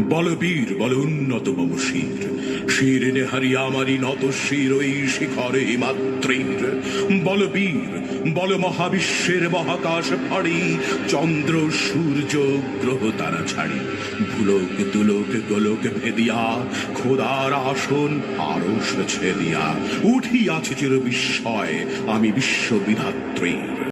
বল বীর বল উন্নত মম শির শির নেহারি আমারি নত শির ওই শিখরে মাতৃর বল বীর বল মহাবিশ্বের মহাকাশ ফাড়ি। চন্দ্র, সূর্য, গ্রহ তারা ছাড়ি। ভুলোক তুলোক গোলক ভেদিয়া, খোদার আসন আরও ছেদিয়া। উঠিয়াছে চির বিস্ময় আমি বিশ্ববিধাত্রীর।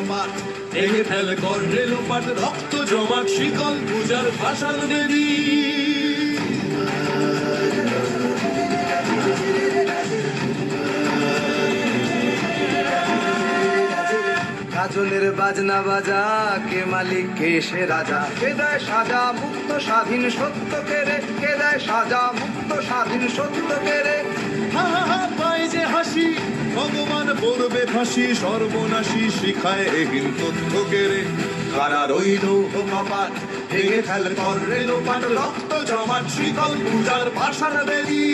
কপাট ভেঙে কর রক্ত জমাট পূজার পাষাণ বেদী কাজলের বাজনা বাজা, কে মালিক, কে সে রাজা? কে দেয় সাজা মুক্ত স্বাধীন সত্য কে রে? কে দেয় সাজা মুক্ত স্বাধীন সত্য হাসি ভগবান পড়বে ফাঁসি, সর্বনাশী শিখায় এহীন তথ্য কেড়ে কারা রইল কপাট ভেঙে ফেল কর রেলো রক্ত জমাট, শীতল পূজার ভাষার বেদী।